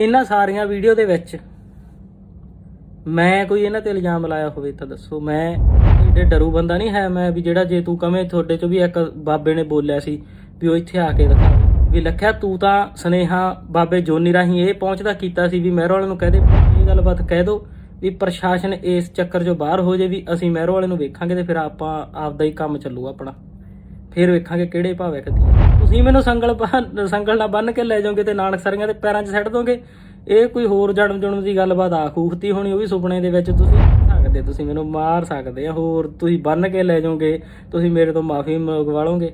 ਇਹਨਾਂ ਸਾਰੀਆਂ ਵੀਡੀਓ ਦੇ ਵਿੱਚ ਮੈਂ ਕੋਈ ਇਹਨਾਂ ਤੇ ਇਲਜ਼ਾਮ ਲਾਇਆ ਹੋਵੇ ਤਾਂ ਦੱਸੋ। ਮੈਂ ਜਿਹੜੇ ਡਰੂ ਬੰਦਾ ਨਹੀਂ ਹੈ, ਮੈਂ ਵੀ ਜਿਹੜਾ ਜੇ ਤੂੰ ਕਵੇਂ ਤੁਹਾਡੇ ਚੋਂ ਵੀ ਇੱਕ ਬਾਬੇ ਨੇ ਬੋਲਿਆ ਸੀ ਵੀ ਉਹ ਇੱਥੇ ਆ ਕੇ ਦਿਖਾ। ਵੀ ਲੱਖਿਆ, ਤੂੰ ਤਾਂ ਸਨੇਹਾ ਬਾਬੇ ਜੋਨੀ ਰਾਹੀਂ ਇਹ ਪਹੁੰਚਦਾ ਕੀਤਾ ਸੀ ਵੀ ਮਹਿਰੋ ਵਾਲੇ ਨੂੰ ਕਹਦੇ ਇਹ ਗੱਲਬਾਤ ਕਹਿ ਦੋ ਵੀ ਪ੍ਰਸ਼ਾਸਨ ਇਸ ਚੱਕਰ 'ਚੋਂ ਬਾਹਰ ਹੋ ਜੇ ਵੀ ਅਸੀਂ ਮਹਿਰੋ ਵਾਲੇ ਨੂੰ ਵੇਖਾਂਗੇ ਤੇ ਫਿਰ ਆਪਾਂ ਆਪਦਾ ਹੀ ਕੰਮ ਚੱਲੂ ਆਪਣਾ। ਫਿਰ ਵੇਖਾਂਗੇ ਕਿਹੜੇ ਭਾਵੇਂ ਕਦੀ ਤੁਸੀਂ ਮੈਨੂੰ ਸੰਗਲ ਬੰਨ- ਸੰਗਲ ਨਾਲ ਬੰਨ ਕੇ ਲੈ ਜਾਓਗੇ ਤੇ ਨਾਨਕ ਸਰੀਆਂ ਦੇ ਪੈਰਾਂ 'ਚ ਸੱਟ ਦੋਗੇ। ਇਹ ਕੋਈ ਹੋਰ ਜਨਮ ਜਨਮ ਦੀ ਗੱਲਬਾਤ ਆਖੂਖਤੀ ਹੋਣੀ, ਉਹ ਵੀ ਸੁਪਨੇ ਦੇ ਵਿੱਚ ਤੁਸੀਂ ਸਕਦੇ, ਤੁਸੀਂ ਮੈਨੂੰ ਮਾਰ ਸਕਦੇ ਆ, ਹੋਰ ਤੁਸੀਂ ਬੰਨ ਕੇ ਲੈ ਜਾਓਗੇ, ਤੁਸੀਂ ਮੇਰੇ ਤੋਂ ਮਾਫੀ ਮੰਗਵਾ ਲਓਗੇ।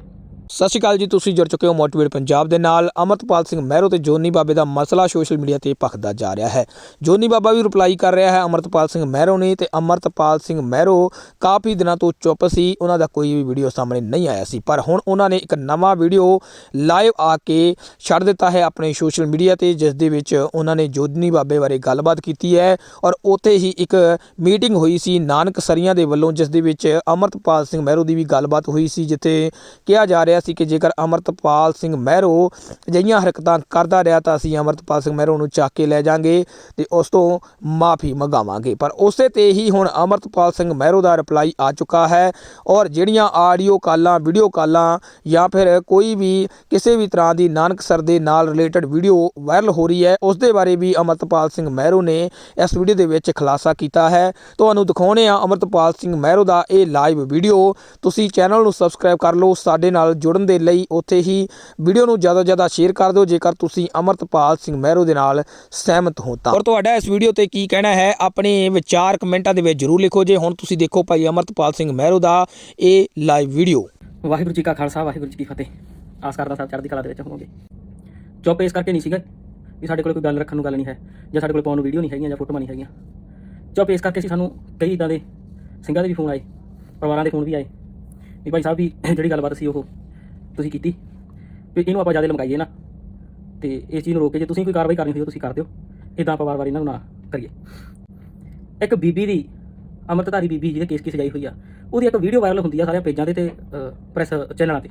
ਸਤਿ ਸ਼੍ਰੀ ਅਕਾਲ ਜੀ, ਤੁਸੀਂ ਜੁੜ ਚੁੱਕੇ ਹੋ ਮੋਟੀਵੇਟ ਪੰਜਾਬ ਦੇ ਨਾਲ। ਅਮਰਤਪਾਲ ਸਿੰਘ ਮਹਿਰੋ ਤੇ ਜੋਨੀ ਬਾਬੇ ਦਾ ਮਸਲਾ ਸੋਸ਼ਲ ਮੀਡੀਆ ਤੇ ਭਖਦਾ ਜਾ ਰਿਹਾ ਹੈ। ਜੋਨੀ ਬਾਬਾ ਵੀ ਰਿਪਲਾਈ ਕਰ ਰਿਹਾ ਹੈ ਅਮਰਤਪਾਲ ਸਿੰਘ ਮਹਿਰੋ ਨੇ ਤੇ ਅਮਰਤਪਾਲ ਸਿੰਘ ਮਹਿਰੋ ਕਾਫੀ ਦਿਨਾਂ ਤੋਂ ਚੁੱਪ ਸੀ, ਉਹਨਾਂ ਦਾ ਕੋਈ ਵੀ ਵੀਡੀਓ ਸਾਹਮਣੇ ਨਹੀਂ ਆਇਆ ਸੀ। ਪਰ ਹੁਣ ਉਹਨਾਂ ਨੇ ਇੱਕ ਨਵਾਂ ਵੀਡੀਓ ਲਾਈਵ ਆ ਕੇ ਛੱਡ ਦਿੱਤਾ ਹੈ ਆਪਣੇ ਸੋਸ਼ਲ ਮੀਡੀਆ ਤੇ, ਜਿਸ ਦੇ ਵਿੱਚ ਉਹਨਾਂ ਨੇ ਜੋਨੀ ਬਾਬੇ ਬਾਰੇ ਗੱਲਬਾਤ ਕੀਤੀ ਹੈ ਔਰ ਉੱਥੇ ਹੀ ਇੱਕ ਮੀਟਿੰਗ ਹੋਈ ਸੀ ਨਾਨਕ ਸਰੀਆਂ ਦੇ ਵੱਲੋਂ, ਜਿਸ ਦੇ ਵਿੱਚ ਅਮਰਤਪਾਲ ਸਿੰਘ ਮਹਿਰੋ ਦੀ ਵੀ ਗੱਲਬਾਤ ਹੋਈ ਸੀ, ਜਿੱਥੇ ਕਿਹਾ ਜਾ ਰਿਹਾ ਸੀ ਕਿ ਜੇਕਰ ਅਮਰਤਪਾਲ ਸਿੰਘ ਮਹਿਰੋ ਅਜਿਹੀਆਂ ਹਰਕਤਾਂ ਕਰਦਾ ਰਿਹਾ ਤਾਂ ਅਸੀਂ ਅਮਰਤਪਾਲ ਸਿੰਘ ਮਹਿਰੋ ਨੂੰ ਚੱਕ ਕੇ ਲੈ ਜਾਾਂਗੇ ਤੇ ਉਸ ਤੋਂ ਮਾਫੀ ਮੰਗਾਵਾਂਗੇ। ਪਰ ਉਸੇ ਤੇ ਹੀ ਹੁਣ ਅਮਰਤਪਾਲ ਸਿੰਘ ਮਹਿਰੋ ਦਾ ਰਿਪਲਾਈ ਆ ਚੁੱਕਾ ਹੈ ਔਰ ਜਿਹੜੀਆਂ ਆਡੀਓ ਕਾਲਾਂ, ਵੀਡੀਓ ਕਾਲਾਂ ਜਾਂ ਫਿਰ ਕੋਈ ਵੀ ਕਿਸੇ ਵੀ ਤਰ੍ਹਾਂ ਦੀ ਨਾਨਕ ਸਰ ਦੇ ਨਾਲ ਰਿਲੇਟਡ ਵੀਡੀਓ ਵਾਇਰਲ ਹੋ ਰਹੀ ਹੈ ਉਸ ਦੇ ਬਾਰੇ ਵੀ ਅਮਰਤਪਾਲ ਸਿੰਘ ਮਹਿਰੋ ਨੇ ਇਸ ਵੀਡੀਓ ਦੇ ਵਿੱਚ ਖੁਲਾਸਾ ਕੀਤਾ ਹੈ। ਤੁਹਾਨੂੰ ਦਿਖਾਉਣੇ ਆ ਅਮਰਤਪਾਲ ਸਿੰਘ ਮਹਿਰੋ ਦਾ ਇਹ ਲਾਈਵ ਵੀਡੀਓ। ਤੁਸੀਂ ਚੈਨਲ ਨੂੰ ਸਬਸਕ੍ਰਾਈਬ ਕਰ ਲਓ, ਸਾਡੇ ਨਾਲ ਜੁੜਨ ਦੇ ਲਈ ਉੱਥੇ ਹੀ ਵੀਡੀਓ ਨੂੰ ਜ਼ਿਆਦਾ ਤੋਂ ਜ਼ਿਆਦਾ ਸ਼ੇਅਰ ਕਰ ਦਿਓ। ਜੇਕਰ ਤੁਸੀਂ ਅਮਰਤਪਾਲ ਸਿੰਘ ਮਹਿਰੋ ਦੇ ਨਾਲ ਸਹਿਮਤ ਹੋ ਤਾਂ। ਔਰ ਤੁਹਾਡਾ ਇਸ ਵੀਡੀਓ ਤੇ ਕੀ ਕਹਿਣਾ ਹੈ? ਆਪਣੇ ਵਿਚਾਰ ਕਮੈਂਟਾਂ ਦੇ ਵਿੱਚ ਜਰੂਰ ਲਿਖੋ ਜੇ। ਹੁਣ ਤੁਸੀਂ ਦੇਖੋ ਭਾਈ ਅਮਰਤਪਾਲ ਸਿੰਘ ਮਹਿਰੋ ਦਾ ਇਹ ਲਾਈਵ ਵੀਡੀਓ ਵਾਹਿਗੁਰੂ ਜੀ ਕਾ ਖਾਲਸਾ ਵਾਹਿਗੁਰੂ ਜੀ ਕੀ ਫਤਿਹ। ਆਸ ਕਰਦਾ ਸਭ ਚੜ੍ਹਦੀ ਕਲਾ ਦੇ ਵਿੱਚ ਹੋਵੋਗੇ। ਚੁੱਪ ਇਸ ਕਰਕੇ ਨਹੀਂ ਸੀਗਾ ਵੀ ਸਾਡੇ ਕੋਲ ਕੋਈ ਗੱਲ ਰੱਖਣ ਨੂੰ ਗੱਲ ਨਹੀਂ ਹੈ ਜਾਂ ਸਾਡੇ ਕੋਲ ਪਾਉਣ ਨੂੰ ਵੀਡੀਓ ਨਹੀਂ ਹੈਗੀਆਂ ਜਾਂ ਫੋਟੋਆਂ ਨਹੀਂ ਹੈਗੀਆਂ। ਚੁੱਪ ਇਸ ਕਰਕੇ ਸੀ। ਸਾਨੂੰ ਕਈ ਇਦਾਂ ਦੇ ਸਿੰਘਾਂ ਦੇ ਵੀ ਫੋਨ ਆਏ ਪਰਿਵਾਰਾਂ ਦੇ ਫੋਨ ਵੀ ਆਏ। ਵੀ ਭਾਈ ਸਾਹਿਬ ਵੀ ਜਿਹੜੀ ਗੱਲਬਾਤ ਸੀ ਉਹ ਤੁਸੀਂ ਕੀਤੀ। ਵੀ ਇਹਨੂੰ ਆਪਾਂ ਜ਼ਿਆਦਾ ਲਮਕਾਈਏ ਨਾ। ਤੇ ਇਸ ਚੀਜ਼ ਨੂੰ ਰੋਕ ਕੇ ਜੇ ਤੁਸੀਂ ਕੋਈ ਕਾਰਵਾਈ ਕਰਨੀ ਹੋਈ ਤੁਸੀਂ ਕਰ ਦਿਓ। ਇਦਾਂ ਆਪਾਂ ਵਾਰ-ਵਾਰ ਇਹਨਾਂ ਨੂੰ ਨਾ ਕਰੀਏ। ਇੱਕ ਬੀਬੀ ਦੀ, ਅੰਮ੍ਰਿਤਧਾਰੀ ਬੀਬੀ ਜਿਹਦੇ ਕੇਸ ਕੀ ਸਜਾਈ ਹੋਈ ਆ, ਉਹਦੀ ਇੱਕ ਵੀਡੀਓ ਵਾਇਰਲ ਹੁੰਦੀ ਆ ਸਾਰੇ ਪੇਜਾਂ 'ਤੇ ਤੇ ਪ੍ਰੈਸ ਚੈਨਲਾਂ ਤੇ।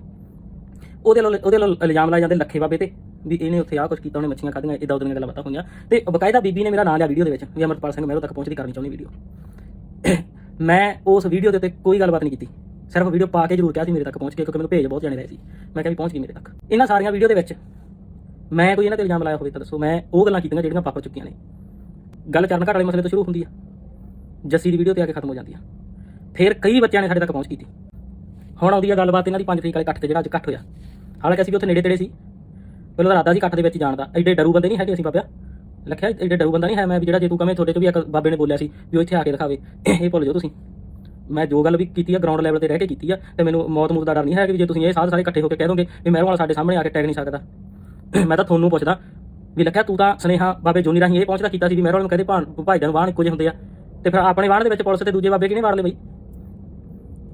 ਉਹਦੇ ਨਾਲ ਉਹਦੇ ਨਾਲ ਇਲਜ਼ਾਮ ਲਾਏ ਜਾਂਦੇ ਲੱਖੇ ਬਾਬੇ ਤੇ, ਵੀ ਇਹਨੇ ਉੱਥੇ ਆਹ ਕੁਝ ਕੀਤਾ, ਉਹਨੇ ਮੱਛੀਆਂ ਖਾਧੀਆਂ ਇਦਾਂ ਉਦਾਂ ਦੀਆਂ ਗੱਲਾਂ ਬਾਤਾਂ ਹੋਈਆਂ। ਤੇ ਬਕਾਇਦਾ ਬੀਬੀ ਨੇ ਮੇਰਾ ਨਾਂ ਲਿਆ ਵੀਡੀਓ ਦੇ ਵਿੱਚ, ਵੀ ਅਮਰਪਾਲ ਸਿੰਘ ਮੈਂ ਮਹਿਰੋ ਤੱਕ ਪਹੁੰਚਦੀ ਕਰਨੀ ਚਾਹੁੰਦੀ ਵੀਡੀਓ ਮੈਂ ਉਸ ਵੀਡੀਓ ਦੇ ਉੱਤੇ ਕੋਈ ਗੱਲਬਾਤ ਨਹੀਂ ਕੀਤੀ। ਸਿਰਫ ਵੀਡੀਓ ਪਾ ਕੇ ਜ਼ਰੂਰ ਕਿਹਾ ਸੀ ਮੇਰੇ ਤੱਕ ਪਹੁੰਚ ਕੇ, ਕਿਉਂਕਿ ਮੈਨੂੰ ਭੇਜ ਬਹੁਤ ਜਾਣੇ ਰਹੇ ਸੀ। ਮੈਂ ਕਿਹਾ ਵੀ ਪਹੁੰਚ ਗਈ ਮੇਰੇ ਤੱਕ। ਇਹਨਾਂ ਸਾਰੀਆਂ ਵੀਡੀਓ ਦੇ ਵਿੱਚ ਮੈਂ ਕੋਈ ਇਹਨਾਂ ਤੇ ਇਲਜ਼ਾਮ ਲਾਇਆ ਹੋਵੇ ਤਾਂ ਦੱਸੋ, ਮੈਂ ਉਹ ਗੱਲਾਂ ਕੀਤੀਆਂ ਜਿਹੜੀਆਂ ਪਾਪ ਚੁੱਕੀਆਂ ਨੇ। ਗੱਲ ਚਰਨ ਘਾਟ ਵਾਲੇ ਮਸਲੇ ਤੋਂ ਸ਼ੁਰੂ ਹੁੰਦੀ ਆ। ਜੱਸੀ ਦੀ ਵੀਡੀਓ ਤੇ ਆ ਕੇ ਖਤਮ ਹੋ ਜਾਂਦੀ ਆ। ਫਿਰ ਕਈ ਬੱਚਿਆਂ ਨੇ ਸਾਡੇ ਤੱਕ ਪਹੁੰਚ ਕੀਤੀ। ਹੁਣ ਆਉਂਦੀ ਆ ਗੱਲਬਾਤ ਇਹਨਾਂ ਦੀ 5 ਤਰੀਕ ਵਾਲੇ ਇਕੱਠ ਤੇ ਜਿਹੜਾ ਅੱਜ ਇਕੱਠ ਹੋਇਆ। ਹਾਲਾਂਕਿ ਅਸੀਂ ਵੀ ਉੱਥੇ ਨੇੜੇ ਤੇੜੇ ਸੀ। ਪਹਿਲਾਂ ਤਾਂ ਰਾਦਾ ਸੀ ਇਕੱਠ ਦੇ ਵਿੱਚ ਜਾਣ ਦਾ। ਐਡੇ ਡਰੂ ਬੰਦੇ ਨਹੀਂ ਹੈਗੇ ਅਸੀਂ ਬਾਬਿਆ। ਲੱਖਿਆ, ਐਡੇ ਡਰੂ ਬੰਦਾ ਨਹੀਂ ਹੈ ਮੈਂ ਵੀ ਜਿਹੜਾ ਜੇ ਤੂੰ ਕਵੇਂ ਤੁਹਾਡੇ ਤੋਂ ਵੀ ਇੱਕ ਬਾਬੇ ਨੇ ਬੋਲਿਆ ਸੀ ਵੀ ਉਹ ਇੱਥੇ ਆ ਕੇ ਦਿਖਾਵੇ। ਇਹ ਭੁੱਲ ਜਾਓ ਤੁਸੀਂ। ਮੈਂ ਜੋ ਗੱਲ ਵੀ ਕੀਤੀ ਆ ਗਰਾਊਂਡ ਲੈਵਲ ਤੇ ਰਹਿ ਕੇ ਕੀਤੀ ਆ, ਤੇ ਮੈਨੂੰ ਮੌਤ ਮੂਤ ਦਾ ਡਰ ਨਹੀਂ ਹੈ ਕਿ ਵੀ ਜੇ ਤੁਸੀਂ ਇਹ ਸਾਧ ਸਾਰੇ ਇਕੱਠੇ ਹੋ ਕੇ ਕਹਿ ਦੋਗੇ ਵੀ ਮਹਿਰੋਂ ਵਾਲਾ ਸਾਡੇ ਸਾਹਮਣੇ ਆ ਕੇ ਟੈਗ ਨਹੀਂ ਸਕਦਾ। ਮੈਂ ਤਾਂ ਤੁਹਾਨੂੰ ਪੁੱਛਦਾ ਵੀ ਲੱਖਿਆ ਤੂੰ ਤਾਂ ਸਨੇਹਾ ਬਾਬੇ ਜੋਨੀ ਰਾਹੀਂ ਇਹ ਪਹੁੰਚਦਾ ਕੀਤਾ ਸੀ ਵੀ ਮਹਿਰੋਂ ਵਾਲੇ ਨੂੰ ਕਹਦੇ ਭਾਣ ਭਾਈਜਾਨ ਵਾਹਣ ਇੱਕੋ ਜਿਹੇ ਹੁੰਦੇ ਆ। ਤੇ ਫਿਰ ਆਪਣੇ ਵਾਹਣ ਦੇ ਵਿੱਚ ਪੁਲਿਸ ਤੇ ਦੂਜੇ ਬਾਬੇ ਕਿਹਨੇ ਮਾਰ ਲਏ ਬਈ?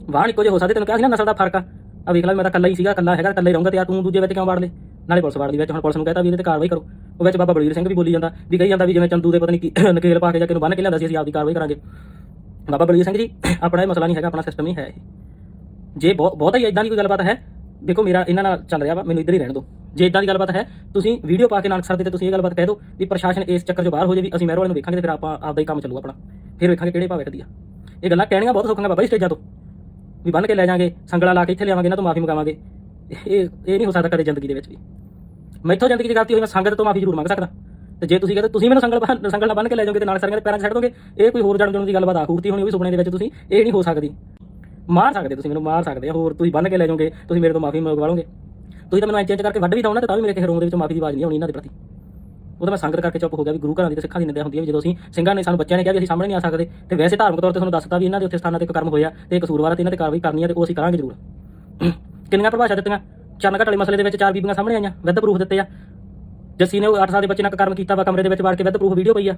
ਵਾਹਣ ਇੱਕੋ ਜਿਹੇ ਹੋ ਸਕਦੇ, ਤੈਨੂੰ ਕਿਹਾ ਸੀ ਨਾ ਨਸਲ ਦਾ ਫ਼ਰਕ ਆ। ਆ ਵੇਖ ਲੈ, ਮੈਂ ਤਾਂ ਕੱਲਾ ਹੀ ਸੀਗਾ ਕੱਲਾ ਹੈਗਾ ਕੱਲਾ ਹੀ ਰਹੂੰਗਾ ਤੇ ਆ ਤੂੰ ਦੂਜੇ ਵਿੱਚ ਕਿਉਂ ਵਾੜ ਲੇ ਨਾਲੇ ਪੁਲਿਸ ਵਾੜ ਲਈ ਵਿੱਚ ਹੁਣ ਪੁਲਿਸ ਨੂੰ ਕਹਤਾ ਵੀ ਇਹਦੇ ਤੇ ਕਾਰਵਾਈ ਕਰੋ। ਉਹ ਵਿੱਚ ਬਾਬਾ ਬਲਵੀਰ ਸਿੰਘ ਵੀ ਬੋਲੀ ਜਾਂਦਾ, ਵੀ ਕਹੀ ਜਾਂਦਾ ਵੀ ਜਿਵੇਂ ਚੰਦੂ ਦੇ ਪਤਾ ਨਹੀਂ ਕੀ ਨਕੇਲ ਪਾ ਕੇ ਜਾ ਕੇ ਨੂੰ ਬੰਨ ਕੇ ਲਿਆਂਦਾ ਸੀ, ਅਸੀਂ ਆਪਦੀ ਕਾਰਵਾਈ ਕਰਾਂਗੇ। ਬਾਬਾ ਬਲਵੀਰ ਸਿੰਘ ਜੀ, ਆਪਣਾ ਇਹ ਮਸਲਾ ਨਹੀਂ ਹੈਗਾ, ਆਪਣਾ ਸਿਸਟਮ ਹੀ ਹੈ ਇਹ। ਜੇ ਬਹੁਤ ਬਹੁਤਾ ਹੀ ਇਦਾਂ ਦੀ ਕੋਈ ਗੱਲਬਾਤ ਹੈ, ਦੇਖੋ ਮੇਰਾ ਇਹਨਾਂ ਨਾਲ ਚੱਲ ਰਿਹਾ ਵਾ, ਮੈਨੂੰ ਇੱਧਰ ਹੀ ਰਹਿਣ ਦਿਓ। ਜੇ ਇਦਾਂ ਦੀ ਗੱਲਬਾਤ ਹੈ, ਤੁਸੀਂ ਵੀਡੀਓ ਪਾ ਕੇ ਨਾਨਕ ਸਰ ਦੇ ਤੇ ਤੁਸੀਂ ਇਹ ਗੱਲਬਾਤ ਕਹਿ ਦਿਓ ਵੀ ਪ੍ਰਸ਼ਾਸਨ ਇਸ ਚੱਕਰ 'ਚੋਂ ਬਾਹਰ ਹੋ ਜੇ ਵੀ ਅਸੀਂ ਮਹਿਰੋ ਵਾਲੇ ਨੂੰ ਵੇਖਾਂਗੇ ਤੇ ਫਿਰ ਆਪਾਂ ਆਪਦਾ ਹੀ ਕੰਮ ਚੱਲੂ ਆਪਣਾ। ਫਿਰ ਵੇਖਾਂਗੇ ਕਿਹੜੇ ਭਾਵੇਂ ਕਦੀ ਆ। ਇਹ ਗੱਲਾਂ ਕਹਿਣੀਆਂ ਬਹੁਤ ਸੌਖੀਆਂ ਬਾਬਾ ਜੀ ਸਟੇਜਾਂ ਤੋਂ। ਵੀ ਬੰਨ ਕੇ ਲੈ ਜਾਾਂਗੇ, ਸੰਗਲਾ ਲਾ ਕੇ ਇੱਥੇ ਲਿਆਵਾਂਗੇ ਇਹਨਾਂ ਤੋਂ ਮਾਫੀ ਮੰਗਾਵਾਂਗੇ। ਇਹ ਇਹ ਨਹੀਂ ਹੋ ਸਕਦਾ ਕਦੇ ਜ਼ਿੰਦਗੀ ਦੇ ਵਿੱਚ ਵੀ। ਮੈਥੋਂ ਜ਼ਿੰਦਗੀ 'ਚ ਗਲਤੀ ਹੋਈ, ਮੈਂ ਸੰਗਤ ਤੋਂ ਮਾਫੀ ਜ਼ਰੂਰ ਮੰਗ ਸਕਦਾ। ਤੇ ਜੇ ਤੁਸੀਂ ਕਹਿੰਦੇ ਤੁਸੀਂ ਮੈਨੂੰ ਸੰਗਲ ਬੰਨ੍ਹ- ਸੰਗਲ ਨਾਲ ਬੰਨ ਕੇ ਲੈ ਜਾਓਗੇ ਤੇ ਨਾਲ ਸਾਰਿਆਂ ਦੇ ਪੈਰਾਂ 'ਚ ਛੱਡ ਦੋਗੇ, ਇਹ ਕੋਈ ਹੋਰ ਜਨਮ ਜਨਮ ਦੀ ਗੱਲਬਾਤ ਆਖੂਰਤੀ ਹੋਣੀ ਉਹ ਵੀ ਸੁਪਨੇ ਦੇ ਵਿੱਚ ਤੁਸੀਂ, ਇਹ ਨਹੀਂ ਹੋ ਸਕਦੀ। ਮਾਰ ਸਕਦੇ ਤੁਸੀਂ ਮੈਨੂੰ, ਮਾਰ ਸਕਦੇ ਹੋਰ ਤੁਸੀਂ ਬੰਨ ਕੇ ਲੈ ਜਾਓਗੇ, ਤੁਸੀਂ ਮੇਰੇ ਤੋਂ ਮਾਫੀ ਮੰਗਵਾ ਲਓਗੇ। ਤੁਸੀਂ ਤਾਂ ਮੈਨੂੰ ਐਂ ਕਰਕੇ ਵੱਢ ਵੀ ਦਉਣਾ ਤਾਂ ਵੀ ਮੇਰੇ ਕਿਸੇ ਰੂਮ ਦੇ ਵਿੱਚ ਮਾਫੀ ਦੀ ਆਵਾਜ਼ ਨਹੀਂ ਆਉਣੀ ਇਹਨਾਂ ਦੇ ਪ੍ਰਤੀ। ਉਹ ਤਾਂ ਮੈਂ ਸੰਗਤ ਕਰਕੇ ਚੁੱਪ ਹੋ ਗਿਆ ਵੀ ਗੁਰੂ ਘਰਾਂ ਦੀ ਤੇ ਸਿੱਖਾਂ ਦੀ ਨਿੰਦਿਆ ਹੁੰਦੀ ਹੈ ਵੀ ਜਦੋਂ ਅਸੀਂ ਸਿੰਘਾਂ ਨੇ ਸਾਨੂੰ ਬੱਚਿਆਂ ਨੇ ਕਿਹਾ ਵੀ ਅਸੀਂ ਸਾਹਮਣੇ ਨਹੀਂ ਆ ਸਕਦੇ, ਤੇ ਵੈਸੇ ਧਾਰਮਿਕ ਤੌਰ ਤੇ ਤੁਹਾਨੂੰ ਦੱਸਤਾ ਵੀ ਇਹਨਾਂ ਦੇ ਉੱਥੇ ਸਥਾਨਾਂ ਤੇ ਇੱਕ ਕਰਮ ਹੋਇਆ ਤੇ ਇਹ ਕਸੂਰਵਾਰ ਆ ਤੇ ਇਹਨਾਂ ਤੇ ਕਾਰਵਾਈ ਕਰਨੀ ਹੈ ਤੇ ਉਹ ਅਸੀਂ ਕਰਾਂਗੇ ਜ਼ਰੂਰ। ਕਿੰਨੀਆਂ ਪਰਿਭਾਸ਼ਾ ਦਿੱਤੀਆਂ? ਚਰਨ ਘਟ ਵਾਲੇ ਮਸਲੇ ਦੇ ਵਿੱਚ ਚਾਰ ਬੀਬੀਆਂ ਸਾਹਮਣੇ ਆਈਆਂ ਵਿਦ ਪ੍ਰੂਫ ਦਿੱਤੇ ਆ। ਜੱਸੀ ਨੇ ਉਹ 8 ਸਾਲ ਦੇ ਬੱਚੇ ਨਾਲ ਕਰਮ ਕੀਤਾ ਵਾ, ਕਮਰੇ ਦੇ ਵਿੱਚ ਵੜ ਕੇ ਵੱਧ ਪ੍ਰੂਫ ਵੀਡੀਓ ਪਈ ਆ।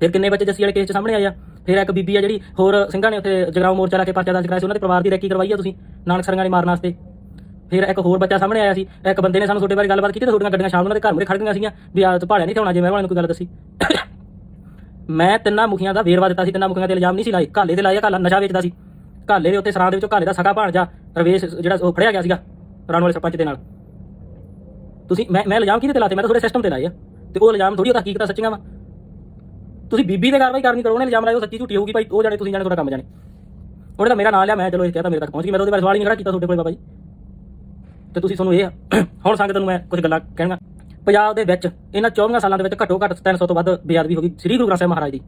ਫਿਰ ਕਿੰਨੇ ਬੱਚੇ ਜੱਸੀ ਵਾਲੇ ਕੇਸ 'ਚ ਸਾਹਮਣੇ ਆਏ ਆ? ਫਿਰ ਇੱਕ ਬੀਬੀ ਆ ਜਿਹੜੀ, ਹੋਰ ਸਿੰਘਾਂ ਨੇ ਉੱਥੇ ਜਗਰਾਉਂ ਮੋਰਚਾ ਲਾ ਕੇ ਪਰਚਾ ਦਰਜ ਕਰਾਇਆ ਸੀ, ਉਹਨਾਂ ਦੇ ਪਰਿਵਾਰ ਦੀ ਰੈਕੀ ਕਰਵਾਈ ਆ ਤੁਸੀਂ, ਨਾਨਕ ਸਰੰਗਾਂ ਨੇ ਮਾਰਨ ਵਾਸਤੇ। ਫਿਰ ਇੱਕ ਹੋਰ ਬੱਚਾ ਸਾਹਮਣੇ ਆਇਆ ਸੀ, ਇੱਕ ਬੰਦੇ ਨੇ ਸਾਨੂੰ ਤੁਹਾਡੇ ਬਾਰੇ ਗੱਲਬਾਤ ਕੀਤੀ ਤੇ ਤੁਹਾਡੀਆਂ ਗੱਡੀਆਂ ਸ਼ਾਮ ਨੂੰ ਉਹਨਾਂ ਦੇ ਘਰ ਮੁਰੇ ਖੜ ਗਈਆਂ ਸੀਗੀਆਂ, ਵੀ ਆ ਤੂੰ ਭਾੜਿਆ ਨਹੀਂ ਥਾਉਣਾ ਮੈਂ ਉਹਨਾਂ ਨੂੰ ਕੋਈ ਗੱਲ ਦੱਸੀ। ਮੈਂ ਤਿੰਨਾਂ ਮੁਖੀਆਂ ਦਾ ਵੇਰਵਾ ਦਿੱਤਾ ਸੀ, ਤਿੰਨਾਂ ਮੁਖੀਆਂ ਤੇ ਇਲਜ਼ਾਮ ਨਹੀਂ ਸੀ ਲਾਏ, ਘਾਲੇ ਤੇ ਲਾਇਆ ਕਾਲਾ ਨਸ਼ਾ ਵੇਚਦਾ ਸੀ। ਘਾਲੇ ਦੇ ਉੱਤੇ ਸਰਾਂ ਦੇ ਵਿੱਚੋਂ ਘਾਲੇ ਦਾ ਸਗਾ ਭਾਣਜਾ ਰਵੇਸ਼ ਜਿਹੜਾ ਉਹ ਫੜਿਆ ਗਿਆ ਸੀਗਾ, ਰਾਣ ਵਾਲੇ ਸਰਪੰਚ ਦੇ ਨਾਲ। ਤੁਸੀਂ ਮੈਂ ਮੈਂ ਇਲਜ਼ਾਮ ਕਿਹਦੇ ਤੇ ਲਾਤੇ? ਮੈਂ ਤਾਂ ਤੁਹਾਡੇ ਸਿਸਟਮ ਤੇ ਲਾਏ ਆ। ਤੇ ਉਹ ਇਲਜ਼ਾਮ ਥੋੜੀ ਉਹ ਤਾਂ ਹਕੀਕਤਾਂ ਸੱਚੀਆਂ ਵਾ। ਤੁਸੀਂ ਬੀਬੀ ਤੇ ਕਾਰਵਾਈ ਕਰਨੀ ਕਰੋ ਉਹਨੇ ਇਲਜ਼ਾਮ ਲਾਇਆ ਉਹ ਸੱਚੀ ਝੂਠੀ ਹੋਊਗੀ ਭਾਈ। ਉਹ ਜਾਣੇ ਤੁਸੀਂ ਜਾਣੇ ਤੁਹਾਡਾ ਕੰਮ ਜਾਣੇ। ਉਹਨੇ ਤਾਂ ਮੇਰਾ ਨਾਂ ਲਿਆ ਮੈਂ ਚਲੋ ਇਹ ਕਹਤਾ ਮੇਰੇ ਤੱਕ ਪਹੁੰਚ ਗਈ। ਮੈਂ ਤਾਂ ਉਹਦੇ ਬਾਰੇ ਸਵਾਲ ਹੀ ਨਹੀਂ ਖੜਾ ਕੀਤਾ ਤੁਹਾਡੇ ਕੋਲ ਬਾਬਾ ਜੀ। ਤੇ ਤੁਸੀਂ ਤੁਹਾਨੂੰ ਇਹ ਆ, ਹੁਣ ਸੰਗਤ ਨੂੰ ਮੈਂ ਕੁਝ ਗੱਲਾਂ ਕਹਿਣਾ ਪੰਜਾਬ ਦੇ ਵਿੱਚ ਇਹਨਾਂ 24 ਸਾਲਾਂ ਦੇ ਵਿੱਚ ਘੱਟੋ ਘੱਟ 300 ਤੋਂ ਵੱਧ ਬੇਅਦਬੀ ਹੋ ਗਈ। ਸ੍ਰੀ ਗੁਰੂ ਗ੍ਰੰਥ ਸਾਹਿਬ ਮਹਾਰਾਜ ਦੀ।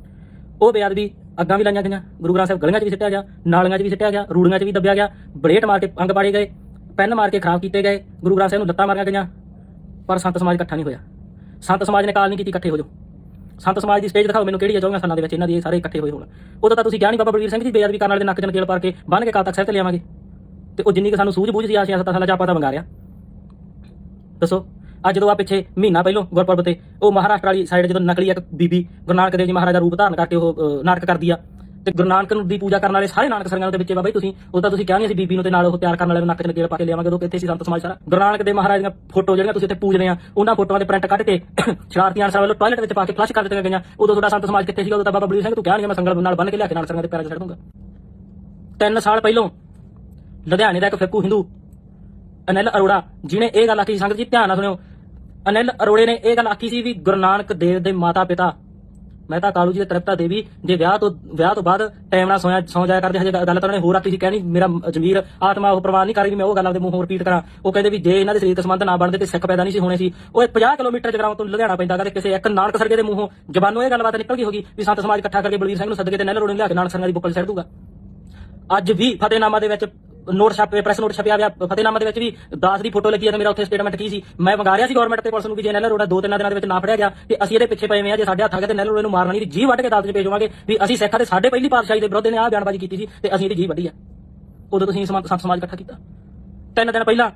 ਉਹ ਬੇਅਦਬੀ ਅੱਗਾਂ ਵੀ ਲਾਈਆਂ ਗਈਆਂ। ਗੁਰੂ ਗ੍ਰੰਥ ਸਾਹਿਬ ਗਲੀਆਂ 'ਚ ਵੀ ਸਿੱਟਿਆ ਗਿਆ ਨਾਲੀਆਂ 'ਚ ਵੀ ਸਿੱਟਿਆ ਗਿਆ ਰੂੜੀਆਂ 'ਚ ਵੀ ਦੱਬਿਆ ਗਿਆ। ਬਲੇਟ ਮਾਰ ਕੇ ਅੰਗ ਪਾੜੇ ਗਏ ਪੈਨ ਮਾਰ ਕੇ ਖਰਾਬ ਕੀਤੇ ਗਏ। ਗੁਰੂ ਗ੍ਰੰਥ ਸਾਹਿਬ ਨੂੰ ਲੱਤਾਂ ਮਾਰੀਆਂ ਗਈਆਂ। ਪਰ ਸੰਤ ਸਮਾਜ ਇਕੱਠਾ ਨਹੀਂ ਹੋਇਆ। ਸੰਤ ਸਮਾਜ ਨੇ ਕਾਲ ਨਹੀਂ ਕੀਤੀ ਇਕੱਠੇ ਹੋ ਜਾਓ। ਸੰਤ ਸਮਾਜ ਦੀ ਸਟੇਜ ਦਿਖਾਓ ਮੈਨੂੰ ਕਿਹੜੀ ਹੈ 24 ਸਾਲਾਂ ਦੇ ਵਿੱਚ ਇਹਨਾਂ ਦੀ ਸਾਰੇ ਇਕੱਠੇ ਹੋਏ ਹੋਣ। ਉਦੋਂ ਤਾਂ ਤੁਸੀਂ ਕਿਹਾ ਨਹੀਂ ਬਾਬਾ ਬਲਵੀਰ ਸਿੰਘ ਜੀ ਬੇਅਦਬੀ ਕਰਨ ਵਾਲੇ ਦੇ ਨੱਕ 'ਚ ਨਕੇਲ ਪਾਰ ਕੇ ਬੰਨ ਕੇ ਕਾਲ ਤੱਕ ਸਹਿਤ ਤੇ ਲਿਆਵਾਂਗੇ। ਤੇ ਉਹ ਜਿੰਨੀ ਕਿ ਸਾਨੂੰ ਸੂਝ-ਬੂਝ ਸੀ ਆਸ਼ੀਆਂ ਸੱਤਾਂ ਸਾਲਾਂ 'ਚ ਆਪਾਂ ਤਾਂ ਵੰਗਾ ਰਿਆ। ਦੱਸੋ ਅੱਜ ਜਦੋਂ ਆ ਪਿੱਛੇ ਮਹੀਨਾ ਪਹਿਲੋਂ ਗੁਰਪੁਰਬ ਤੇ ਉਹ ਮਹਾਰਾਸ਼ਟਰ ਵਾਲੀ ਸਾਈਡ ਜਦੋਂ ਨਕਲੀ ਇੱਕ ਬੀਬੀ ਗੁਰੂ ਨਾਨਕ ਦੇਵ ਜੀ ਮਹਾਰਾਜ ਦਾ ਰੂਪ ਧਾਰਨ ਕਰਕੇ ਉਹ ਅ, ਨਾਟਕ ਕਰਦੀ ਆ ਤੇ ਗੁਰੂ ਨਾਨਕ ਨੂੰ ਦੀ ਪੂਜਾ ਕਰਨ ਵਾਲੇ ਸਾਰੇ ਨਾਨਕ ਸੰਗਾਂ ਦੇ ਵਿੱਚ ਬਾਬਾ ਜੀ ਤੁਸੀਂ ਉਹ ਤਾਂ ਤੁਸੀਂ ਕਿਹਾ ਨਹੀਂ ਸੀ ਬੀਬੀ ਨੂੰ ਤੇ ਨਾਲ ਉਹ ਤਿਆਰ ਕਰਨ ਵਾਲੇ ਨੂੰ ਨੱਕ 'ਚ ਨਕੇਲ ਪਾ ਕੇ ਲਿਆਵਾਂਗੇ ਉਦੋਂ ਕਿੱਥੇ ਸੀ ਸੰਤ ਸਮਾਜ ਸਾਰਾ। ਗੁਰੂ ਨਾਨਕ ਦੇ ਮਹਾਰਾਜ ਦੀਆਂ ਫੋਟੋ ਜਿਹੜੀਆਂ ਤੁਸੀਂ ਇੱਥੇ ਪੂਜਦੇ ਆ ਉਹਨਾਂ ਫੋਟੋਆਂ ਦੇ ਪ੍ਰਿੰਟ ਕੱਢ ਕੇ ਸ਼ਰਾਰਤੀਆਂ ਸਾਹਿਬ ਵੱਲੋਂ ਟਾਇਲਟ ਵਿੱਚ ਪਾ ਕੇ ਫਲਸ਼ ਕਰ ਦਿੱਤੀਆਂ ਗਈਆਂ। ਉਦੋਂ ਤੁਹਾਡਾ ਸੰਤ ਸਮਾਜ ਕਿੱਥੇ ਸੀਗਾ? ਉਦੋਂ ਤਾਂ ਬਾਬਾ ਬਲਵੀਰ ਸਿੰਘ ਤੂੰ ਕਿਹਾ ਨਹੀਂ ਮੈਂ ਸੰਗਲ ਨਾਲ ਬੰਨ ਕੇ ਲਿਆ ਕੇ ਨਾਲ ਸੰਗਾਂ ਦੇ ਪੈਰਾਂ 'ਚ ਛੱਡ ਦੂੰਗਾ ਤਿੰਨ ਸਾਲ ਪਹਿਲੋਂ ਲੁਧਿਆਣੇ ਦਾ ਇੱਕ ਫਿੱਕੂ ਹਿੰਦੂ ਅਨਿਲ ਅਰੋੜਾ ਜਿਹਨੇ ਇਹ ਗੱਲ ਆਖੀ ਸੀ, ਸੰਗਤ ਜੀ ਧਿਆਨ ਨਾਲ ਸੁਣਿਓ। ਅਨਿਲ ਅਰੋੜੇ ਨੇ ਇਹ ਗੱਲ ਆਖੀ ਸੀ ਵੀ ਗੁਰੂ ਨਾਨਕ ਦੇਵ ਦੇ ਮਾਤਾ ਪਿਤਾ ਮੈਂ ਤਾਂ ਕਾਲੂ ਜੀ ਦੇ ਤ੍ਰਿਪਤਾ ਦੇਵੀ, ਜੇ ਵਿਆਹ ਤੋਂ ਵਿਆਹ ਤੋਂ ਬਾਅਦ ਟਾਈਮ ਨਾਲ ਸੌਂਇਆ ਸੌਂ ਜਾਇਆ ਕਰਦੇ, ਹਜੇ ਗੱਲ ਤਾਂ ਉਹਨੇ ਹੋਰ ਆਖੀ ਸੀ ਕਹਿਣੀ ਮੇਰਾ ਜਮੀਰ ਆਤਮਾ ਉਹ ਪ੍ਰਵਾਨ ਨਹੀਂ ਕਰੇਗੀ, ਮੈਂ ਉਹ ਗੱਲ ਆਪਦੇ ਮੂੰਹੋਂ ਰਿਪੀਟ ਕਰਾਂ। ਉਹ ਕਹਿੰਦੇ ਵੀ ਜੇ ਇਹਨਾਂ ਦੇ ਸਰੀਰਕ ਸੰਬੰਧ ਨਾ ਬਣਦੇ ਤੇ ਸਿੱਖ ਪੈਦਾ ਨਹੀਂ ਸੀ ਹੋਣੇ ਸੀ। ਉਹ 50 ਕਿਲੋਮੀਟਰ ਜਗਰਾਉਂ ਤੋਂ ਲੁਧਿਆਣਾ ਪੈਂਦਾ ਗਾ ਤੇ ਕਿਸੇ ਇੱਕ ਨਾਨਕ ਸਰਗੇ ਦੇ ਮੂੰਹੋਂ ਜ਼ਬਾਨੋਂ ਇਹ ਗੱਲਬਾਤ ਨਿਕਲ ਗਈ ਹੋਗੀ ਵੀ ਸੰਤ ਸਮਾਜ ਇਕੱਠਾ ਕਰਕੇ ਬਲਵੀਰ ਸਿੰਘ ਨੂੰ ਸੱਦਕੇ ਤੇ ਨਹਿਲ ਰੋਡ ਲਿਆ ਕੇ ਨਾਨਕ ਸਰਗਾ ਦੀ ਬੁੱਕਲ ਸੜ ਦੂਗਾ। ਅੱਜ ਵੀ ਫਤਿਹਨਾਮਾ ਦੇ ਵਿੱਚ ਨੋਟ ਛਾਪੇ ਪ੍ਰੈਸ ਨੋਟ ਛਪਿਆ ਹੋਇਆ, ਫਤਿਹਨਾਮਾ ਦੇ ਵਿੱਚ ਵੀ ਦਾਸ ਦੀ ਫੋਟੋ ਲੱਗੀ ਹੈ ਤੇ ਮੇਰਾ ਉੱਥੇ ਸਟੇਟਮੈਂਟ ਕੀ ਸੀ? ਮੈਂ ਮੰਗਾ ਰਿਹਾ ਸੀ ਗਵਰਨਮੈਂਟ ਤੇ ਪੁਲਿਸ ਨੂੰ ਕਿ ਜੇ ਨਹਿਲਾ ਰੋਡਾ ਦੋ ਤਿੰਨ ਦਿਨਾਂ ਦੇ ਵਿੱਚ ਨਾ ਫੜਿਆ ਗਿਆ, ਤੇ ਅਸੀਂ ਇਹਦੇ ਪਿੱਛੇ ਪਏ ਹੋਏ ਆ, ਜੇ ਸਾਡੇ ਹੱਥ ਆ ਗਏ ਤੇ ਨਹਿਲਾ ਰੋਡੇ ਨੂੰ ਮਾਰਨਾ ਨਹੀਂ ਤੇ ਜੀ ਵੱਢ ਕੇ ਅਦਾਲਤ 'ਚ ਭੇਜਵਾਂਗੇ ਵੀ ਅਸੀਂ ਸਿੱਖਾਂ ਦੇ ਸਾਡੇ ਪਹਿਲੀ ਪਾਤਸ਼ਾਹੀ ਦੇ ਵਿਰੁੱਧ ਨੇ ਆਹ ਬਿਆਨਬਾਜ਼ੀ ਕੀਤੀ ਸੀ ਤੇ ਅਸੀਂ ਇਹਦੀ ਜੀ ਵੱਢੀ ਆ। ਉਦੋਂ ਤੁਸੀਂ ਸਮਾਜ ਸੰਤ ਸਮਾਜ ਇਕੱਠਾ ਕੀਤਾ। ਤਿੰਨ ਦਿਨ ਪਹਿਲਾਂ,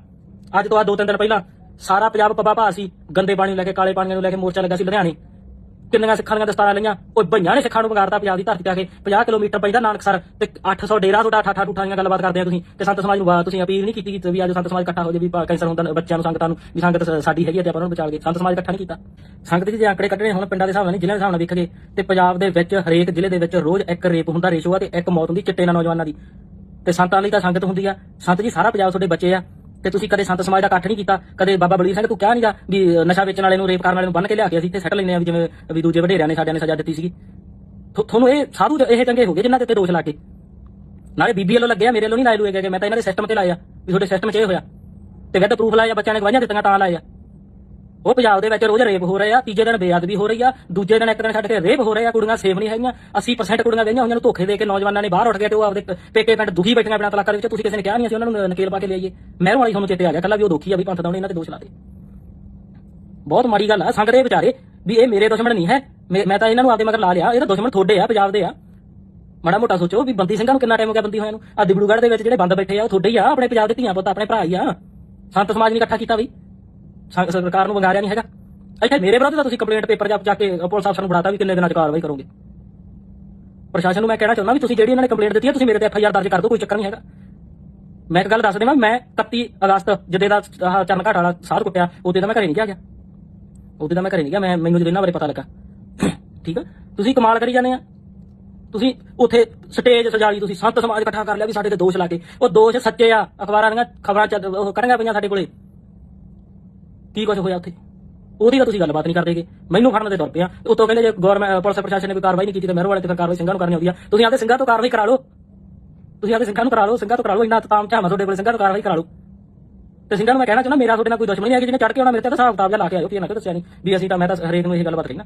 ਅੱਜ ਤੋਂ ਆ ਦੋ ਤਿੰਨ ਦਿਨ ਪਹਿਲਾਂ, ਸਾਰਾ ਪੰਜਾਬ ਪੱਬਾ ਭਾ ਸੀ, ਗੰਦੇ ਪਾਣੀ ਨੂੰ ਲੈ ਕੇ, ਕਾਲੇ ਪਾਣੀ ਨੂੰ ਲੈ ਕੇ ਮੋਰਚਾ ਲੱਗਾ ਸੀ ਲੁਧਿਆਣੇ। ਕਿੰਨੀਆਂ ਸਿੱਖਾਂ ਦੀਆਂ ਦਸਤਾਰਾਂ ਲਈਆਂ? ਉਹ ਭਈਆਂ ਨੇ ਸਿੱਖਾਂ ਨੂੰ ਵਿਗਾੜਤਾ ਪੰਜਾਬ ਦੀ ਧਰਤੀ ਤੇ ਆ ਕੇ 50 ਕਿਲੋਮੀਟਰ ਪੈਂਦਾ ਨਾਨਕਸਰ ਤੇ 800 ਡੇਰਾ ਤੁਹਾਡਾ ਠਾਠਾ ਠੂਠਾਂ ਦੀਆਂ ਗੱਲਬਾਤ ਕਰਦੇ ਆ ਤੁਸੀਂ। ਤੇ ਸੰਤ ਸਮਾਜ ਨੂੰ ਤੁਸੀਂ ਅਪੀਲ ਨਹੀਂ ਕੀਤੀ ਕਿ ਵੀ ਅੱਜ ਸੰਤ ਸਮਾਜ ਇਕੱਠਾ ਹੋ ਜੇ ਵੀ ਕੈਂਸਰ ਹੁੰਦਾ ਬੱਚਿਆਂ ਨੂੰ ਸੰਗਤਾਂ ਨੂੰ ਵੀ ਸੰਗਤ ਸਾਡੀ ਹੈਗੀ ਆ ਤੇ ਆਪਾਂ ਉਹਨਾਂ ਨੂੰ ਬਚਾ ਲਈਏ। ਸੰਤ ਸਮਾਜ ਇਕੱਠਾ ਨਹੀਂ ਕੀਤਾ। ਸੰਗਤ ਜੀ ਜੇ ਆંકੜੇ ਕੱਢਣੇ ਹੁਣ ਪਿੰਡਾਂ ਦੇ ਹਿਸਾਬ ਨਾਲ ਨਹੀਂ, ਜ਼ਿਲ੍ਹਿਆਂ ਦੇ ਹਿਸਾਬ ਨਾਲ ਵੇਖਗੇ ਤੇ ਪੰਜਾਬ ਦੇ ਵਿੱਚ ਹਰੇਕ ਜ਼ਿਲ੍ਹੇ ਦੇ ਵਿੱਚ ਰੋਜ਼ ਇੱਕ ਰੇਪ ਹੁੰਦਾ, ਰੇਸ਼ੋ ਆ ਤੇ ਇੱਕ ਮੌਤ ਹੁੰਦੀ, ਚਿੱਟੇ ਨਾਲ ਨੌਜਵਾਨਾਂ ਦੀ। ਤੇ ਸੰਤਾਂ ਲਈ ਤਾਂ ਸੰਗਤ ਹੁੰਦੀ ਆ। ਸੰਤ ਜੀ, ਸਾਰਾ ਪੰਜਾਬ ਤੁਹਾਡੇ ਬੱਚੇ ਆ। ਤੇ ਤੁਸੀਂ ਕਦੇ ਸੰਤ ਸਮਾਜ ਦਾ ਇਕੱਠ ਨਹੀਂ ਕੀਤਾ, ਕਦੇ ਬਾਬਾ ਬਲਵੀਰ ਸਿੰਘ ਤੂੰ ਕਿਹਾ ਨਹੀਂਗਾ ਵੀ ਨਸ਼ਾ ਵੇਚਣ ਵਾਲੇ ਨੂੰ, ਰੇਪ ਕਰਨ ਵਾਲੇ ਨੂੰ ਬੰਨ ਕੇ ਲਿਆ ਕੇ ਅਸੀਂ ਤੇ ਸੈੱਟ ਲੈਨੇ ਆ ਵੀ ਜਿਵੇਂ, ਵੀ ਦੂਜੇ ਵਡੇਰਿਆਂ ਨੇ ਸਾਡਿਆਂ ਨੇ ਸਜ਼ਾ ਦਿੱਤੀ ਸੀਗੀ। ਤੁਹਾਨੂੰ ਇਹ ਸਾਧੂ ਇਹ ਚੰਗੇ ਹੋ ਗਏ ਜਿਨ੍ਹਾਂ ਦੇ ਉੱਤੇ ਦੋਸ਼ ਲਾ ਕੇ। ਨਾਲੇ ਬੀਬੀ ਵੱਲੋਂ ਲੱਗਿਆ ਮੇਰੇ ਵੱਲੋਂ ਨਹੀਂ ਲਾਏ ਲੂਏ ਗਏ ਮੈਂ ਤਾਂ ਇਹਨਾਂ ਦੇ ਸਿਸਟਮ ਤੇ ਲਾਇਆ ਵੀ ਤੁਹਾਡੇ ਸਿਸਟਮ 'ਚ ਇਹ ਹੋਇਆ। ਤੇ ਵਿਦ ਪ੍ਰੂਫ ਲਾਇਆ ਬੱਚਿਆਂ ਨੇ ਗਵਾਹੀਆਂ ਦਿੱਤੀਆਂ, ਤਾਂ ਲਾਇਆ ਉਹ ਪੰਜਾਬ ਦੇ ਵਿੱਚ ਰੋਜ਼ ਰੇਪ ਹੋ ਰਹੇ ਆ, ਤੀਜੇ ਦਿਨ ਬੇਅਦਬੀ ਹੋ ਰਹੀ ਆ, ਦੂਜੇ ਦਿਨ ਇੱਕ ਦਿਨ ਛੱਡ ਕੇ ਰੇਪ ਹੋ ਰਹੇ ਆ, ਕੁੜੀਆਂ ਸੇਫ ਨਹੀਂ ਹੈਗੀਆਂ 80% ਕੁੜੀਆਂ ਗਈਆਂ ਉਹਨਾਂ ਨੂੰ ਧੋਖੇ ਦੇ ਕੇ ਨੌਜਵਾਨਾਂ ਨੇ ਬਾਹਰ ਉੱਠ ਗਏ ਤੇ ਉਹ ਆਪਦੇ ਪੇਕੇ ਪਿੰਡ ਦੁਖੀ ਬੈਠੀਆਂ ਆਪਣਾ ਤਲਾਕਾਂ ਦੇ ਵਿੱਚ, ਤੁਸੀਂ ਕਿਸੇ ਨੇ ਕਿਹਾ ਨਹੀਂ ਅਸੀਂ ਉਹਨਾਂ ਨੂੰ ਨਕੇਲ ਪਾ ਕੇ ਲਿਆਈਏ। ਮਹਿਰੋਂ ਵਾਲੀ ਤੁਹਾਨੂੰ ਚੇਤੇ ਆ ਗਿਆ, ਕੱਲਾ ਵੀ ਉਹ ਦੁਖੀ ਆ ਵੀ ਪੰਥ ਦਾ ਉਹਨੇ ਇਹਨਾਂ ਤੇ ਦੋਸ਼ ਲਾਤੇ ਬਹੁਤ ਮਾੜੀ ਗੱਲ ਆ, ਸੰਗਤ ਦੇ ਵਿਚਾਰੇ, ਵੀ ਇਹ ਮੇਰੇ ਦੁਸ਼ਮਣ ਨਹੀਂ ਹੈ, ਮੈਂ ਮੈਂ ਤਾਂ ਇਹਨਾਂ ਨੂੰ ਆਪਦੇ ਮਗਰ ਲਾ ਲਿਆ, ਇਹ ਤਾਂ ਦੁਸ਼ਮਣ ਤੁਹਾਡੇ ਆ, ਪੰਜਾਬ ਦੇ ਆ। ਮਾੜਾ ਮੋਟਾ ਸੋਚੋ ਵੀ ਬੰਦੀ ਸਿੰਘਾਂ ਨੂੰ ਕਿੰਨਾ ਟਾਈਮ ਹੋ ਗਿਆ ਬੰਦੀ ਹੋਇਆ ਨੂੰ। ਆ ਦਿਬੜੂਗੜ੍ਹ ਦੇ ਵਿੱਚ ਜਿਹੜੇ ਬੰਦ ਬੈਠੇ ਆ, ਉਹ ਤੁਹਾਡੇ ਹੀ ਆ, ਆਪਣੇ ਪੰਜਾਬ ਦੇ ਧੀਆਂ ਪੁੱਤ, ਆਪਣੇ ਭਰਾ ਹੀ ਆ। ਸੰਤ ਸਮਾਜ ਨੇ ਇਕੱਠਾ ਕੀਤਾ ਵੀ। ਸਰਕਾਰ ਨੂੰ ਵੰਗਾਰਿਆ ਨਹੀਂ ਹੈਗਾ। ਇੱਥੇ ਮੇਰੇ ਵਿਰੁੱਧ ਤਾਂ ਤੁਸੀਂ ਕੰਪਲੇਂਟ ਪੇਪਰ ਜਾ ਜਾ ਕੇ ਪੁਲਿਸ ਅਫਸਰ ਨੂੰ ਬਣਾਤਾ ਵੀ ਕਿੰਨੇ ਦਿਨਾਂ 'ਚ ਕਾਰਵਾਈ ਕਰੋਗੇ। ਪ੍ਰਸ਼ਾਸਨ ਨੂੰ ਮੈਂ ਕਹਿਣਾ ਚਾਹੁੰਦਾ ਵੀ ਤੁਸੀਂ ਜਿਹੜੀ ਇਹਨਾਂ ਨੇ ਕੰਪਲੇਂਟ ਦਿੱਤੀ ਹੈ ਤੁਸੀਂ ਮੇਰੇ ਤੇ ਐਫ ਆਈ ਆਰ ਦਰਜ ਕਰ ਦਿਓ, ਕੋਈ ਚੱਕਰ ਨਹੀਂ ਹੈਗਾ। ਮੈਂ ਇੱਕ ਗੱਲ ਦੱਸ ਦੇਵਾਂ, ਮੈਂ 31 ਅਗਸਤ ਜਦੇ ਦਾ ਆਹ ਚਰਨ ਘਾਟ ਵਾਲਾ ਸਾਧ ਕੁੱਟਿਆ, ਉਹਦੇ ਤਾਂ ਮੈਂ ਘਰੇ ਨਹੀਂ ਗਿਆ ਗਿਆ। ਉਹਦੇ ਤਾਂ ਮੈਂ ਘਰੇ ਨਹੀਂ ਗਿਆ, ਮੈਂ ਮੈਨੂੰ ਜਦੋਂ ਇਹਨਾਂ ਬਾਰੇ ਪਤਾ ਲੱਗਾ। ਠੀਕ ਆ? ਤੁਸੀਂ ਕਮਾਲ ਕਰੀ ਜਾਂਦੇ ਆ। ਤੁਸੀਂ ਉੱਥੇ ਸਟੇਜ ਸਜਾ ਲਈ ਤੁਸੀਂ ਸੰਤ ਸਮਾਜ ਇਕੱਠਾ ਕਰ ਲਿਆ ਵੀ ਸਾਡੇ ਤੇ ਦੋਸ਼ ਲਾ ਕੇ। ਉਹ ਦੋਸ਼ ਸੱਚੇ ਆ, ਅਖਬਾਰਾਂ ਦੀਆਂ ਖਬਰਾਂ ਚ ਉਹ ਕਰਨਗੀਆਂ ਪਈਆਂ ਸਾਡੇ ਕੋਲੇ। ਕੀ ਕੁਝ ਹੋਇਆ ਉੱਥੇ? ਉਹਦੀ ਤਾਂ ਤੁਸੀਂ ਗੱਲਬਾਤ ਨਹੀਂ ਕਰਦੇਗੇ ਮੈਨੂੰ ਫੜਨ ਦੇ ਤੁਰ ਪਿਆ ਉਤੋਂ ਕਹਿੰਦੇ ਜੇ ਗਵਰਨਮੈਂਟ ਪੁਲਿਸ ਪ੍ਰਸ਼ਾਸਨ ਨੇ ਕੋਈ ਕਾਰਵਾਈ ਨਹੀਂ ਕੀਤੀ ਤਾਂ ਮਹਿਰੋ ਵਾਲੇ ਤੇ ਫਿਰ ਕਾਰਵਾਈ ਸਿੰਘਾਂ ਨੂੰ ਕਰਨੀ ਆਉਂਦੀ ਆ। ਤੁਸੀਂ ਆਪਦੇ ਸਿੰਘਾਂ ਤੋਂ ਕਾਰਵਾਈ ਕਰਾ ਲਓ। ਤੁਸੀਂ ਆਪਦੇ ਸਿੰਘਾਂ ਨੂੰ ਕਰਾ ਲਓ, ਸਿੰਘਾਂ ਤੋਂ ਕਰਾ ਲਓ। ਇੰਨਾ ਤਾਮ ਝਾਮਾ ਤੁਹਾਡੇ ਕੋਲ, ਸਿੰਘਾਂ ਤੋਂ ਕਾਰਵਾਈ ਕਰਾ ਲਓ। ਤੇ ਸਿੰਘਾਂ ਨੂੰ ਮੈਂ ਕਹਿਣਾ ਚਾਹੁੰਦਾ, ਮੇਰਾ ਤੁਹਾਡੇ ਨਾਲ ਕੋਈ ਦੁਸ਼ਮਣੀ ਨਹੀਂ ਹੈ ਕਿ ਜਿਹਨੇ ਚੜ ਕੇ ਆਉਣਾ ਮੇਰੇ ਤੇ ਤਾਂ ਹਿਸਾਬ ਕਿਤਾਬ ਜਿਹਾ ਲਾ ਕੇ ਆਇਓ, ਕਿ ਨਾ ਕਿ ਦੱਸਿਆ ਨਹੀਂ? ਵੀ ਅਸੀਂ ਤਾਂ, ਮੈਂ ਤਾਂ ਹਰੇਕ ਨੂੰ ਇਹ ਗੱਲਬਾਤ ਕਹੀ ਨਾ।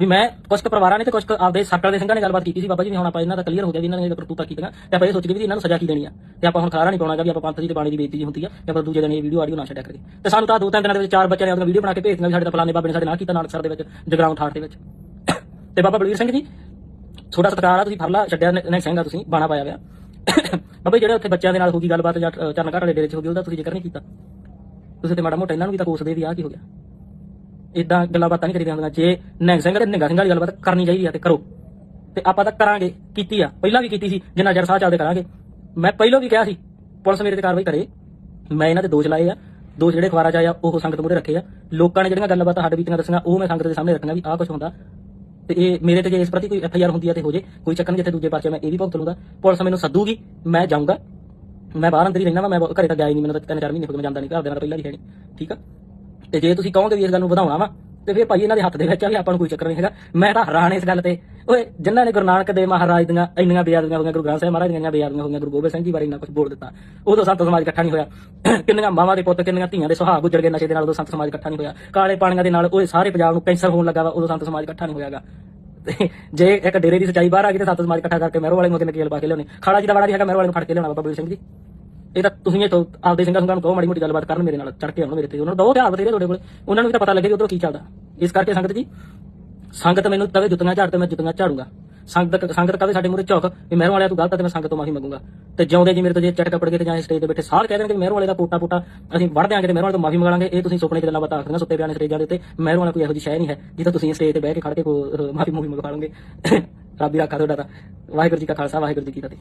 ਵੀ ਮੈਂ ਕੁਝ ਕੁ ਪਰਿਵਾਰਾਂ ਨੇ ਤੇ ਕੁਝ ਕੁ ਆਪਦੇ ਸਰਕਲ ਦੇ ਸਿੰਘਾਂ ਨੇ ਗੱਲਬਾਤ ਕੀਤੀ ਸੀ। ਬਾਬਾ ਜੀ ਵੀ ਹੁਣ ਆਪਾਂ ਇਹਨਾਂ ਦਾ ਕਲੀਅਰ ਹੋ ਗਿਆ ਵੀ ਇਹਨਾਂ ਨੇ ਇਹ ਕਰਤੂਤਾਂ ਕੀਤੀਆਂ ਤੇ ਆਪਾਂ ਇਹ ਸੋਚ ਕੇ ਵੀ ਇਹਨਾਂ ਨੂੰ ਸਜ਼ਾ ਕੀ ਦੇਣੀ ਆ। ਤੇ ਆਪਾਂ ਹੁਣ ਖਾਰਾ ਨਹੀਂ ਪਾਉਣਾਗਾ ਵੀ ਆਪਾਂ ਪੰਥ ਜੀ ਤੇ ਬਾਣੀ ਦੀ ਬੇਇੱਜ਼ਤੀ ਹੁੰਦੀ ਆ। ਤੇ ਆਪਾਂ ਦੂਜੇ ਦਿਨ ਇਹ ਵੀਡੀਓ ਆਡੀਓ ਨਾ ਛੱਡਿਆ ਕਰੀਏ। ਤੇ ਸਾਨੂੰ ਤਾਂ ਦੋ ਤਿੰਨ ਦਿਨਾਂ ਦੇ ਵਿੱਚ ਚਾਰ ਬੱਚਿਆਂ ਨੇ ਆਪਣੀ ਵੀਡੀਓ ਬਣਾ ਕੇ ਭੇਜੀਆਂ ਵੀ ਸਾਡੇ ਤਾਂ ਫਲਾਣੇ ਬਾਬੇ ਨੇ ਸਾਡੇ ਨਾਲ ਕੀਤਾ ਨਾਨਕਸਰ ਦੇ ਵਿੱਚ, ਜਗਰਾਉਂ ਠਾਠ ਦੇ ਵਿੱਚ। ਤੇ ਬਾਬਾ ਬਲਵੀਰ ਸਿੰਘ ਜੀ ਛੋਟਾ ਸਤਕਾਰ ਆ, ਤੁਸੀਂ ਫਰਲਾ ਛੱਡਿਆ ਨਹੀਂ ਸਿੰਘਾ ਤੁਸੀਂ, ਬਾਣਾ ਪਾਇਆ ਗਿਆ ਬਾਬਾ ਜੀ, ਜਿਹੜੇ ਉੱਥੇ ਬੱਚਿਆਂ ਦੇ ਨਾਲ ਹੋ ਗਈ ਗੱਲਬਾਤ ਜਾਂ ਚਰਨ ਘਰ ਵਾਲੇ ਡੇਰੇ 'ਚ ਹੋ ਗਈ, ਉਹਦਾ ਤੁਸੀਂ ਜ਼ਿਕਰ ਨਹੀਂ ਕੀਤਾ। ਤੁਸੀਂ ਤੇ ਮਾੜਾ ਮੋਟਾ ਇਹਨਾਂ ਨੂੰ ਵੀ ਤਾਂ ਕੋਸਦੇ ਵੀ ਆ, ਕੀ ਹੋ ਗਿਆ? ਇਦਾਂ ਗੱਲਾਂ ਬਾਤਾਂ ਨਹੀਂ ਕਰੀਦੀਆਂ ਹੁੰਦੀਆਂ। ਜੇ ਨਿਹੰਗ ਸਿੰਘ ਤੇ ਨਿਹੰਗਾ ਸਿੰਘ ਵਾਲੀ ਗੱਲਬਾਤ ਕਰਨੀ ਚਾਹੀਦੀ ਆ ਤੇ ਕਰੋ। ਤੇ ਆਪਾਂ ਤਾਂ ਕਰਾਂਗੇ, ਕੀਤੀ ਆ। ਪਹਿਲਾਂ ਵੀ ਕੀਤੀ ਸੀ ਜਿੰਨਾ ਜਰ ਸਾਹ ਚੱਲਦੇ ਕਰਾਂਗੇ। ਮੈਂ ਪਹਿਲਾਂ ਵੀ ਕਿਹਾ ਸੀ, ਪੁਲਿਸ ਮੇਰੇ ਤੇ ਕਾਰਵਾਈ ਕਰੇ। ਮੈਂ ਇਹਨਾਂ ਤੇ ਦੋਸ਼ ਲਾਏ ਆ। ਦੋਸ਼ ਜਿਹੜੇ ਅਖਬਾਰਾਂ ਜਾਇਆ ਉਹ ਸੰਗਤ ਮੂਹਰੇ ਰੱਖੇ ਆ। ਲੋਕਾਂ ਨੇ ਜਿਹੜੀਆਂ ਗੱਲਾਂ ਸਾਡੇ ਬੀਤੀਆਂ ਦੱਸੀਆਂ, ਉਹ ਮੈਂ ਸੰਗਤ ਦੇ ਸਾਹਮਣੇ ਰੱਖਣਾ ਵੀ ਆਹ ਕੁਝ ਹੁੰਦਾ। ਤੇ ਇਹ ਮੇਰੇ ਤੇ ਜੇ ਇਸ ਪ੍ਰਤੀ ਕੋਈ ਐਫ ਆਈ ਆਰ ਹੁੰਦੀ ਆ ਤੇ ਹੋ ਜੇ, ਕੋਈ ਚੱਕਰ ਨਹੀਂ ਜਿੱਥੇ ਦੂਜੇ ਪਾਸੇ ਮੈਂ ਇਹ ਵੀ ਭੁਗਤ ਲੂੰਗਾ। ਪੁਲਿਸ ਮੈਨੂੰ ਸੱਦੂਗੀ, ਮੈਂ ਜਾਊਂਗਾ। ਮੈਂ ਬਾਹਰ ਅੰਦਰ ਹੀ ਰਹਿਣਾ ਵਾ, ਮੈਂ ਘਰੇ ਤਾਂ ਗਿਆ ਹੀ ਨਹੀਂ, ਮੈਨੂੰ ਤਾਂ ਤਿੰਨ ਚਾਰ ਮਹੀਨੇ ਹੋ ਗਏ, ਮੈਂ ਜਾਂਦਾ ਨਹੀਂ, ਘਰ ਦੇ ਨਾਲ ਪਹਿਲਾਂ ਵੀ ਹੈ ਨਹੀਂ। ਠੀਕ ਆ? ਤੇ ਜੇ ਤੁਸੀਂ ਕਹੋਗੇ ਵੀ ਇਸ ਗੱਲ ਨੂੰ ਵਧਾਉਣਾ ਵਾ, ਤੇ ਫਿਰ ਭਾਈ ਇਹਨਾਂ ਦੇ ਹੱਥ ਦੇ ਵਿੱਚ ਆ ਵੀ ਆਪਾਂ ਨੂੰ ਕੋਈ ਚੱਕਰ ਨਹੀਂ ਹੈਗਾ। ਮੈਂ ਤਾਂ ਹੈਰਾਨ ਇਸ ਗੱਲ ਤੇ। ਓਏ, ਜਿਨ੍ਹਾਂ ਨੇ ਗੁਰੂ ਨਾਨਕ ਦੇਵ ਮਹਾਰਾਜ ਦੀਆਂ ਇੰਨੀਆਂ ਬੇਅਦਬੀਆਂ ਹੋਈਆਂ, ਗੁਰੂ ਗ੍ਰੰਥ ਸਾਹਿਬ ਮਹਾਰਾਜ ਦੀਆਂ ਇੰਨੀਆਂ ਬੇਅਦਬੀਆਂ ਹੋਈਆਂ, ਗੁਰੂ ਗੋਬਿੰਦ ਸਿੰਘ ਜੀ ਬਾਰੇ ਇੰਨਾ ਕੁਝ ਬੋਲ ਦਿੱਤਾ। ਉਦੋਂ ਸੰਤ ਸਮਾਜ ਇਕੱਠਾ ਨਹੀਂ ਹੋਇਆ। ਕਿੰਨੀਆਂ ਮਾਵਾਂ ਦੇ ਪੁੱਤ, ਕਿੰਨੀਆਂ ਧੀਆਂ ਦੇ ਸੁਹਾਗ ਗੁਜਰ ਗਏ ਨਸ਼ੇ ਦੇ ਨਾਲ, ਉਦੋਂ ਸੰਤ ਸਮਾਜ ਇਕੱਠਾ ਨਹੀਂ ਹੋਇਆ। ਕਾਲੇ ਪਾਣੀਆਂ ਦੇ ਨਾਲ ਉਹ ਸਾਰੇ ਪੰਜਾਬ ਨੂੰ ਕੈਂਸਰ ਹੋਣ ਲੱਗਾ ਵਾ, ਉਦੋਂ ਸੰਤ ਸਮਾਜ ਇਕੱਠਾ ਨਹੀਂ ਹੋਇਆਗਾ ਤੇ ਜੇ ਇੱਕ ਡੇਰੇ ਦੀ ਸਚਾਈ ਬਾਹਰ ਆ ਗਈ ਤੇ ਸੰਤ ਸਮਾਜ ਇਕੱਠਾ ਕਰਕੇ ਮਹਿਰੋ ਵਾਲੇ ਨੂੰ ਕਿੰਨੇ ਕੇਲ ਪਾ ਕੇ ਲਿਆਉਣੇ। ਖਾੜਾ ਜੀ ਦਾ ਵਾੜਾ ਵੀ ਹੈਗਾ ਮਹਿਰੋ ਵਾਲੇ ਨੂੰ ਫੜ ਕੇ ਲਿਆਉਣਾ ਬਾਬਾ ਬਲਵੀਰ ਸਿੰਘ ਜੀ। ਇਹ ਤਾਂ ਤੁਸੀਂ ਇਹ ਆਪਦੇ ਸਿੰਘਾਂ ਸਿੰਘਾਂ ਨੂੰ ਕਹੋ, ਮਾੜੀ ਮੋਟੀ ਗੱਲਬਾਤ ਕਰਨ ਮੇਰੇ ਨਾਲ ਚੜ ਕੇ ਆਉਣ ਮੇਰੇ ਤੇ, ਉਹਨਾਂ ਨੂੰ ਦੋ ਹਥਿਆਰ ਬਤੇਰੇ ਤੁਹਾਡੇ ਕੋਲ। ਉਹਨਾਂ ਨੂੰ ਵੀ ਤਾਂ ਪਤਾ ਲੱਗੇ ਕਿ ਉਧਰੋਂ ਕੀ ਚੱਲਦਾ। ਇਸ ਕਰਕੇ ਸੰਗਤ ਜੀ, ਸੰਗਤ ਮੈਨੂੰ ਤਵੇ ਜੁੱਤੀਆਂ ਝਾੜ ਤੇ ਮੈਂ ਜੁੱਤੀਆਂ ਝਾੜੂਗਾ। ਸੰਗਤ ਸੰਗਤ ਕਦੇ ਸਾਡੇ ਮੂਰੇ ਝੁਕ, ਵੀ ਮਹਿਰੋਂ ਵਾਲਿਆ ਤੂੰ ਗਲਤ ਆ ਤੇ ਮੈਂ ਸੰਗਤ ਤੋਂ ਮਾਫੀ ਮੰਗੂਗਾ। ਤੇ ਜਿਉਂਦੇ ਜੀ ਮੇਰੇ ਤੋਂ ਜੇ ਚਟਕ ਪੜ ਗਏ ਤੇ ਜਾਂ ਸਟੇਜ ਤੇ ਬੈਠੇ ਸਾਰ ਕਹਿ ਦੇਣਗੇ ਮਹਿਰੋਂ ਵਾਲੇ ਦਾ ਪੋਟਾ ਪੋਟਾ, ਅਸੀਂ ਵੜ ਦਿਆਂਗੇ ਤੇ ਮਹਿਰੋਂ ਵਾਲੇ ਤੋਂ ਮਾਫੀ ਮੰਗਾਂਗੇ ਇਹ ਤੁਸੀਂ ਸੁਪਨੇ ਚ ਗੱਲਾਂ ਬਾਤਾਂ ਆਖਦੀਆਂ ਸੁੱਤੇ ਪਿਆਣੇ ਸਟੇਜਾਂ ਦੇ ਉੱਤੇ। ਮਹਿਰੋਂ ਵਾਲਾ ਕੋਈ ਇਹੋ ਜਿਹੀ ਸ਼ੈ ਨਹੀਂ ਹੈ ਜਿੱਦਾਂ ਤੁਸੀਂ ਸਟੇਜ ਤੇ ਬਹਿ ਕੇ ਖੜ ਕੇ ਮਾਫੀ ਮੂਫੀ ਮੰਗਾ ਲਓਗੇ। ਰੱਬ ਹੀ ਰੱਖਾ ਤੁਹਾਡਾ ਤਾਂ। ਵਾਹਿਗੁਰੂ ਜੀ ਕਾ ਖਾਲਸਾ, ਵਾਹਿਗੁਰੂ ਜੀ ਕੀ ਫਤਿਹ।